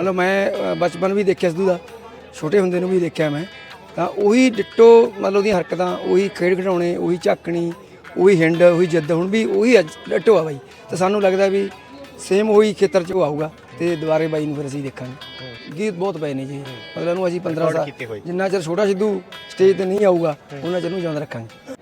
ਮਤਲਬ ਮੈਂ ਬਚਪਨ ਵੀ ਦੇਖਿਆ ਸਿੱਧੂ ਦਾ ਛੋਟੇ ਹੁੰਦੇ ਨੂੰ ਵੀ ਦੇਖਿਆ ਮੈਂ। ਤਾਂ ਉਹੀ ਡਿੱਟੋ ਮਤਲਬ ਉਹਦੀਆਂ ਹਰਕਤਾਂ ਉਹੀ ਖੇਡ ਖਿਡਾਉਣੇ ਉਹੀ ਝਾਕਣੀ ਉਹੀ ਹਿੰਡ ਉਹੀ ਜਿੱਦ ਹੁਣ ਵੀ ਉਹੀ ਅੱਜ ਡਿੱਟੋ ਆ ਬਾਈ। ਤੇ ਸਾਨੂੰ ਲੱਗਦਾ ਵੀ ਸੇਮ ਉਹੀ ਖੇਤਰ 'ਚ ਉਹ ਆਊਗਾ ਤੇ ਦੁਬਾਰੇ ਬਾਈ ਨੂੰ ਫਿਰ ਅਸੀਂ ਦੇਖਾਂਗੇ। ਗੀਤ ਬਹੁਤ ਪਏ ਨੇ ਜੀ। ਮਤਲਬ ਉਹਨੂੰ ਅਸੀਂ 15 ਸਾਲ ਕੀਤੇ ਹੋਏ। ਜਿੰਨਾ ਚਿਰ ਛੋਟਾ ਸਿੱਧੂ ਸਟੇਜ ਤੇ ਨਹੀਂ ਆਊਗਾ ਉਹਨਾਂ ਚਿਰ ਨੂੰ ਜਿਉਂਦਾ ਰੱਖਾਂਗੇ।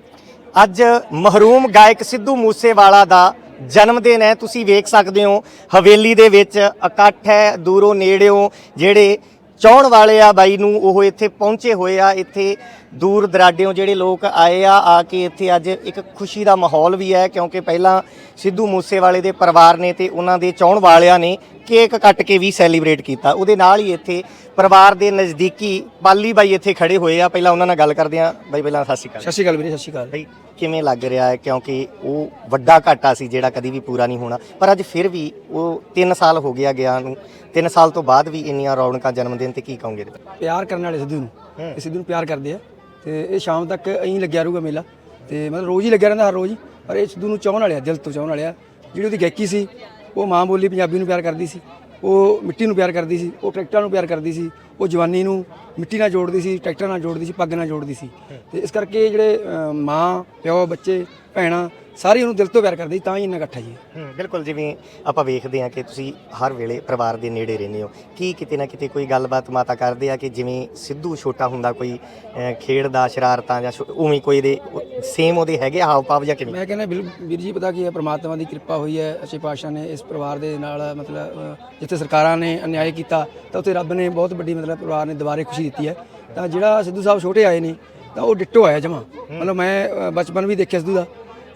ਅੱਜ ਮਹਰੂਮ ਗਾਇਕ ਸਿੱਧੂ ਮੂਸੇਵਾਲਾ ਦਾ ਜਨਮ ਦਿਨ ਹੈ, ਤੁਸੀਂ ਵੇਖ ਸਕਦੇ ਹੋ। ਹਵੇਲੀ ਦੇ ਵਿੱਚ ਇਕੱਠ ਹੈ, ਦੂਰੋਂ ਨੇੜਿਓਂ ਜਿਹੜੇ ਚਾਹਣ ਵਾਲੇ ਆ ਬਾਈ ਨੂੰ, ਉਹ ਇੱਥੇ ਪਹੁੰਚੇ ਹੋਏ ਆ। ਇੱਥੇ ਦੂਰ ਦਰਾਡਿਓਂ ਜਿਹੜੇ ਲੋਕ ਆਏ ਆ ਆ ਕੇ ਇੱਥੇ ਅੱਜ ਇੱਕ ਖੁਸ਼ੀ ਦਾ ਮਾਹੌਲ ਵੀ ਹੈ ਕਿਉਂਕਿ ਪਹਿਲਾਂ ਸਿੱਧੂ ਮੂਸੇਵਾਲੇ ਦੇ ਪਰਿਵਾਰ ਨੇ ਤੇ ਉਹਨਾਂ ਦੇ ਚਾਹਣ ਵਾਲਿਆਂ ਨੇ ਕੇਕ ਕੱਟ ਕੇ ਵੀ ਸੈਲੀਬ੍ਰੇਟ ਕੀਤਾ। ਉਹਦੇ ਨਾਲ ਹੀ ਇੱਥੇ ਪਰਿਵਾਰ ਦੇ ਨਜ਼ਦੀਕੀ ਪਾਲੀ ਬਾਈ ਇੱਥੇ ਖੜੇ ਹੋਏ ਆ। ਪਹਿਲਾਂ ਉਹਨਾਂ ਨਾਲ ਗੱਲ ਕਰਦੇ ਆ ਬਾਈ ਪਹਿਲਾਂ ਸਤਿ ਸ਼੍ਰੀ ਅਕਾਲ। ਸਤਿ ਸ਼੍ਰੀ ਅਕਾਲ ਵੀਰੇ ਸਤਿ ਸ਼੍ਰੀ ਅਕਾਲ। ਬਈ ਕਿਵੇਂ ਲੱਗ ਰਿਹਾ ਹੈ? ਕਿਉਂਕਿ ਉਹ ਵੱਡਾ ਘਾਟਾ ਸੀ ਜਿਹੜਾ ਕਦੀ ਵੀ ਪੂਰਾ ਨਹੀਂ ਹੋਣਾ। ਪਰ ਅੱਜ ਫਿਰ ਵੀ ਉਹ 3 ਸਾਲ ਹੋ ਗਿਆ ਗਿਆ ਨੂੰ। 3 ਸਾਲ ਤੋਂ ਬਾਅਦ ਵੀ ਇੰਨੀਆਂ ਰੌਣਕਾਂ ਜਨਮ ਦਿਨ ਤੇ ਕੀ ਕਹੋਗੇ? ਪਿਆਰ ਕਰਨ ਵਾਲੇ ਸਿੱਧੂ ਨੂੰ। ਇਹ ਸਿੱਧੂ ਨੂੰ ਪਿਆਰ ਕਰਦੇ ਆ। ਤੇ ਇਹ ਸ਼ਾਮ ਤੱਕ ਐਂ ਲੱਗਿਆ ਰਹੂਗਾ ਮੇਲਾ। ਤੇ ਮਤਲਬ ਰੋਜ਼ ਹੀ ਲੱਗਿਆ ਰਹਿੰਦਾ ਹਰ ਰੋਜ਼ ਹੀ ਪਰ ਇਹ ਸਿੱਧੂ ਨੂੰ ਚਾਹਣ ਵਾਲੇ ਆ ਦਿਲ ਤੋਂ ਚਾਹਣ ਵਾਲੇ ਆ ਜਿਹੜੀ ਉਹਦੀ ਗਾਇਕੀ ਸੀ ਉਹ ਮਾਂ ਬੋਲੀ ਪੰਜਾਬੀ ਨੂੰ ਪਿਆਰ ਕਰਦੀ ਸੀ ਉਹ ਮਿੱਟੀ ਨੂੰ ਪਿਆਰ ਕਰਦੀ ਸੀ ਉਹ ਟਰੈਕਟਰਾਂ ਨੂੰ ਪਿਆਰ ਕਰਦੀ ਸੀ ਉਹ ਜਵਾਨੀ ਨੂੰ ਮਿੱਟੀ ਨਾਲ ਜੋੜਦੀ ਸੀ ਟਰੈਕਟਰਾਂ ਨਾਲ ਜੋੜਦੀ ਸੀ ਪੱਗ ਨਾਲ ਜੋੜਦੀ ਸੀ। ਤੇ ਇਸ ਕਰਕੇ ਜਿਹੜੇ ਅਹ, ਮਾਂ ਪਿਓ ਬੱਚੇ ਭੈਣਾਂ ਸਾਰੇ ਉਹਨੂੰ ਦਿਲ ਤੋਂ ਪਿਆਰ ਕਰਦੇ ਸੀ ਤਾਂ ਹੀ ਇੰਨਾ ਇਕੱਠਾ ਜੀ। ਹੂੰ ਬਿਲਕੁਲ ਜਿਵੇਂ ਆਪਾਂ ਵੇਖਦੇ ਹਾਂ ਕਿ ਤੁਸੀਂ ਹਰ ਵੇਲੇ ਪਰਿਵਾਰ ਦੇ ਨੇੜੇ ਰਹਿੰਦੇ ਹੋ। ਕੀ ਕਿਤੇ ਨਾ ਕਿਤੇ ਕੋਈ ਗੱਲਬਾਤ ਮਾਤਾ ਕਰਦੇ ਆ ਕਿ ਜਿਵੇਂ ਸਿੱਧੂ ਛੋਟਾ ਹੁੰਦਾ ਕੋਈ ਅਹ, ਖੇਡਦਾ ਸ਼ਰਾਰਤਾਂ ਜਾਂ ਛੋ- ਉਵੇਂ ਕੋਈ ਦੇ ਸੇਮ ਉਹਦੇ ਹੈਗੇ ਹਾਵ ਭਾਵ ਜਾਂ ਕਿਵੇਂ? ਮੈਂ ਕਹਿੰਦਾ ਬਿਲ- ਵੀਰ ਜੀ ਪਤਾ ਕੀ ਹੈ ਪ੍ਰਮਾਤਮਾ ਦੀ ਕਿਰਪਾ ਹੋਈ ਹੈ ਅੱਛੇ ਪਾਤਸ਼ਾਹ ਨੇ ਇਸ ਪਰਿਵਾਰ ਦੇ ਨਾਲ ਮਤਲਬ ਅ, ਜਿੱਥੇ ਸਰਕਾਰਾਂ ਨੇ ਅਨਿਆਏ ਕੀਤਾ ਤਾਂ ਉੱਥੇ ਰੱਬ ਨੇ ਬਹੁਤ ਵੱਡੀ ਮਤਲਬ ਪਰਿਵਾਰ ਨੇ ਦੁਬਾਰੇ ਖੁਸ਼ੀ ਦਿੱਤੀ ਹੈ। ਤਾਂ ਜਿਹੜਾ ਸਿੱਧੂ ਸਾਹਿਬ ਛੋਟੇ ਆਏ ਨੇ ਤਾਂ ਉਹ ਡਿੱਟੋ ਆਇਆ ਜਮਾ। ਮਤਲਬ ਮੈਂ ਅ, ਬਚਪਨ ਵੀ ਦੇਖਿਆ ਸਿੱਧੂ ਦਾ।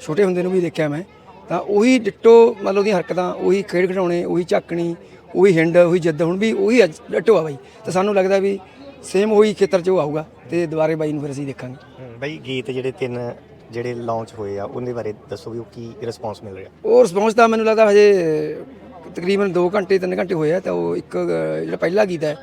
ਛੋਟੇ ਹੁੰਦੇ ਨੂੰ ਵੀ ਦੇਖਿਆ ਮੈਂ ਤਾਂ ਉਹੀ ਡਿੱਟੋ ਮਤਲਬ ਉਹਦੀਆਂ ਹਰਕਤਾਂ ਉਹੀ ਖੇਡ ਖਿਡਾਉਣੇ ਉਹੀ ਝਾਕਣੀ ਉਹੀ ਹਿੰਡ ਉਹੀ ਜਿੱਦ ਹੁਣ ਵੀ ਉਹੀ ਡਿੱਟੋ ਆ ਬਾਈ। ਤਾਂ ਸਾਨੂੰ ਲੱਗਦਾ ਵੀ ਸੇਮ ਉਹੀ ਖੇਤਰ 'ਚ ਉਹ ਆਊਗਾ ਤੇ ਦੁਬਾਰੇ ਬਾਈ ਨੂੰ ਫਿਰ ਅਸੀਂ ਦੇਖਾਂਗੇ। ਬਈ ਗੀਤ ਜਿਹੜੇ ਤਿੰਨ ਜਿਹੜੇ ਲਾਂਚ ਹੋਏ ਆ ਉਹਦੇ ਬਾਰੇ ਦੱਸੋ ਵੀ ਉਹ ਕੀ ਰਿਸਪੌਂਸ ਮਿਲ ਰਿਹਾ? ਉਹ ਰਿਸਪੌਂਸ ਤਾਂ ਮੈਨੂੰ ਲੱਗਦਾ ਹਜੇ ਤਕਰੀਬਨ 2 ਘੰਟੇ 3 ਘੰਟੇ ਹੋਏ ਆ ਤਾਂ ਉਹ ਇੱਕ ਜਿਹੜਾ ਪਹਿਲਾ ਗੀਤ ਹੈ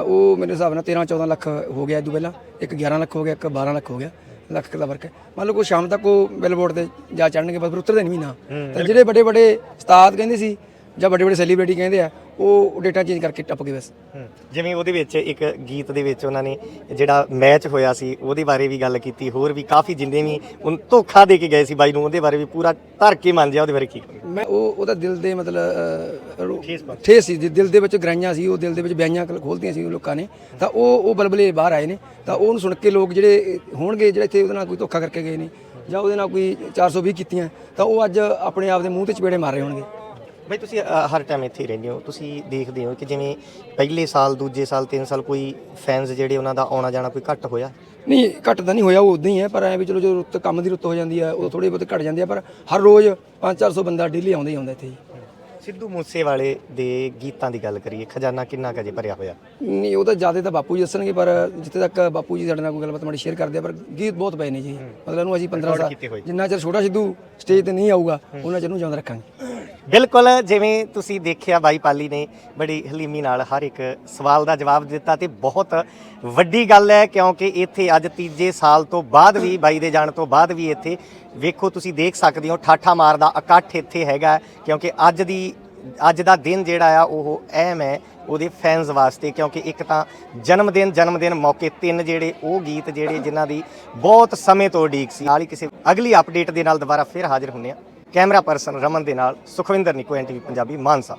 ਉਹ ਮੇਰੇ ਹਿਸਾਬ ਨਾਲ 13 14 ਲੱਖ ਹੋ ਗਿਆ ਇਹ ਤੋਂ ਪਹਿਲਾਂ ਇੱਕ 11 ਲੱਖ ਹੋ ਗਿਆ ਇੱਕ 12 ਲੱਖ ਹੋ ਗਿਆ। ਲੱਖ ਦਾ ਫ਼ਰਕ ਹੈ। ਮੰਨ ਲਓ ਕੋਈ ਸ਼ਾਮ ਤੱਕ ਉਹ ਬਿਲਬੋਰਡ ਤੇ ਜਾ ਚੜਨਗੇ ਬਸ ਫਿਰ ਉਤਰਦੇ ਨਹੀਂ ਵੀ ਨਾ ਤਾਂ ਜਿਹੜੇ ਵੱਡੇ ਵੱਡੇ ਉਸਤਾਦ ਕਹਿੰਦੇ ਸੀ ਜਾਂ ਵੱਡੇ ਵੱਡੇ ਸੈਲੀਬ੍ਰਿਟੀ ਕਹਿੰਦੇ ਆ ਉਹ ਡੇਟਾ ਚੇਂਜ ਕਰਕੇ ਟੱਪ ਗਏ ਬਸ। ਜਿਵੇਂ ਉਹਦੇ ਵਿੱਚ ਇੱਕ ਗੀਤ ਦੇ ਵਿੱਚ ਉਹਨਾਂ ਨੇ ਜਿਹੜਾ ਮੈਚ ਹੋਇਆ ਸੀ ਉਹਦੇ ਬਾਰੇ ਵੀ ਗੱਲ ਕੀਤੀ ਹੋਰ ਵੀ ਕਾਫੀ ਜਿੰਨੇ ਵੀ ਉਹਨੂੰ ਧੋਖਾ ਦੇ ਕੇ ਗਏ ਸੀ ਬਾਈ ਨੂੰ ਉਹਦੇ ਬਾਰੇ ਵੀ ਪੂਰਾ ਧਰ ਕੇ ਮੰਨ ਜਾ ਉਹਦੇ ਬਾਰੇ ਕੀ ਕਹੋਗੇ? ਮੈਂ ਉਹ ਉਹਦਾ ਦਿਲ ਦੇ ਮਤਲਬ ਅ, ਰੋ- ਠੇਸ ਸੀ ਦਿਲ ਦੇ ਵਿੱਚ ਗਰਾਈਆਂ ਸੀ ਉਹ ਦਿਲ ਦੇ ਵਿੱਚ ਬਿਆਈਆਂ ਖੋਲਦੀਆਂ ਸੀ ਉਹ ਲੋਕਾਂ ਨੇ ਤਾਂ ਉਹ ਉਹ ਬਲਬਲੇ ਬਾਹਰ ਆਏ ਨੇ ਤਾਂ ਉਹਨੂੰ ਸੁਣ ਕੇ ਲੋਕ ਜਿਹੜੇ ਹੋਣਗੇ ਜਿਹੜੇ ਇੱਥੇ ਉਹਦੇ ਨਾਲ ਕੋਈ ਧੋਖਾ ਕਰਕੇ ਗਏ ਨੇ ਜਾਂ ਉਹਦੇ ਨਾਲ ਕੋਈ 420 ਕੀਤੀਆਂ ਤਾਂ ਉਹ ਅੱਜ ਆਪਣੇ ਆਪ ਦੇ ਮੂੰਹ ਤੇ ਚਪੇੜੇ ਮਾਰ ਰਹੇ ਹੋਣਗੇ ਬਈ ਤੁਸੀਂ ਅ, ਹਰ ਟਾਈਮ ਇੱਥੇ ਹੀ ਰਹਿੰਦੇ ਹੋ। ਤੁਸੀਂ ਦੇਖਦੇ ਹੋ ਕਿ ਜਿਵੇਂ ਪਹਿਲੇ ਸਾਲ ਦੂਜੇ ਸਾਲ ਤਿੰਨ ਸਾਲ ਕੋਈ ਫੈਨਸ ਜਿਹੜੇ ਉਹਨਾਂ ਦਾ ਆਉਣਾ ਜਾਣਾ ਕੋਈ ਘੱਟ ਹੋਇਆ? ਨਹੀਂ ਘੱਟ ਤਾਂ ਨਹੀਂ ਹੋਇਆ ਉਹ ਉਦਾਂ ਹੀ ਹੈ ਪਰ ਐ ਵੀ ਚਲੋ ਜਦੋਂ ਰੁੱਤ ਕੰਮ ਦੀ ਰੁੱਤ ਹੋ ਜਾਂਦੀ ਹੈ ਉਹ ਥੋੜੇ ਬਹੁਤ ਘਟ ਜਾਂਦੇ ਆ ਪਰ ਹਰ ਰੋਜ਼ 5-400 ਬੰਦਾ ਡੇਲੀ ਆਉਂਦਾ ਹੀ ਆਉਂਦਾ ਇੱਥੇ ਜੀ। ਸਿੱਧੂ ਮੂਸੇਵਾਲੇ ਦੇ ਗੀਤਾਂ ਦੀ ਗੱਲ ਕਰੀਏ ਖਜ਼ਾਨਾ ਕਿੰਨਾ ਕੁ ਜੇ ਭਰਿਆ ਹੋਇਆ? ਨਹੀਂ ਉਹ ਤਾਂ ਜ਼ਿਆਦਾ ਤਾਂ ਬਾਪੂ ਜੀ ਦੱਸਣਗੇ ਪਰ ਜਿੱਥੇ ਤੱਕ ਬਾਪੂ ਜੀ ਸਾਡੇ ਨਾਲ ਕੋਈ ਗੱਲਬਾਤ ਮਾੜੀ ਸ਼ੇਅਰ ਕਰਦੇ ਆ ਪਰ ਗੀਤ ਬਹੁਤ ਪਏ ਨੇ ਜੀ। ਮਤਲਬ ਉਹਨੂੰ ਅਸੀਂ 15 ਸਾਲ ਕੀਤੇ ਹੋਏ। ਜਿੰਨਾ ਚਿਰ ਛੋਟਾ ਸਿੱਧੂ ਸਟੇਜ ਤੇ ਨਹੀਂ ਆਊਗਾ ਉਹਨਾਂ ਚਿਰ ਨੂੰ ਜਿਉਂਦਾ ਰੱਖਾਂਗੇ। ਬਿਲਕੁਲ, ਜਿਵੇਂ ਤੁਸੀਂ ਦੇਖਿਆ ਬਾਈ ਪਾਲੀ ਨੇ ਬੜੀ ਹਲੀਮੀ ਨਾਲ ਹਰ ਇੱਕ ਸਵਾਲ ਦਾ ਜਵਾਬ ਦਿੱਤਾ ਤੇ ਬਹੁਤ ਵੱਡੀ ਗੱਲ ਹੈ, ਕਿਉਂਕਿ ਇੱਥੇ ਅੱਜ ਤੀਜੇ ਸਾਲ ਤੋਂ ਬਾਅਦ ਵੀ, ਬਾਈ ਦੇ ਜਾਣ ਤੋਂ ਬਾਅਦ ਵੀ ਇੱਥੇ ਵੇਖੋ ਤੁਸੀਂ ਦੇਖ ਸਕਦੇ ਹੋ, ਠਾਠਾ ਮਾਰਦਾ ਇਕੱਠ ਇੱਥੇ ਹੈਗਾ, ਕਿਉਂਕਿ ਅੱਜ ਦੀ, ਅੱਜ ਦਾ ਦਿਨ ਜਿਹੜਾ ਆ, ਉਹ ਅਹਿਮ ਹੈ ਉਹਦੇ ਫੈਨਸ ਵਾਸਤੇ, ਕਿਉਂਕਿ ਇੱਕ ਤਾਂ ਜਨਮ ਦਿਨ ਜਨਮ ਦਿਨ ਮੌਕੇ ਤਿੰਨ ਜਿਹੜੇ ਉਹ ਗੀਤ ਜਿਹੜੇ ਜਿਨ੍ਹਾਂ ਦੀ ਬਹੁਤ ਸਮੇਂ ਤੋਂ ਉਡੀਕ ਸੀ। ਨਾਲ ਹੀ ਕਿਸੇ ਅਗਲੀ ਅਪਡੇਟ ਦੇ ਨਾਲ ਦੁਬਾਰਾ ਫਿਰ ਹਾਜ਼ਰ ਹੁੰਦੇ ਆ ਕੈਮਰਾ ਪਰਸਨ ਰਮਨ ਦੇ ਨਾਲ ਸੁਖਵਿੰਦਰ ਨਿਕੋ ਐਨਟੀਵੀ ਪੰਜਾਬੀ ਮਾਨਸਾ।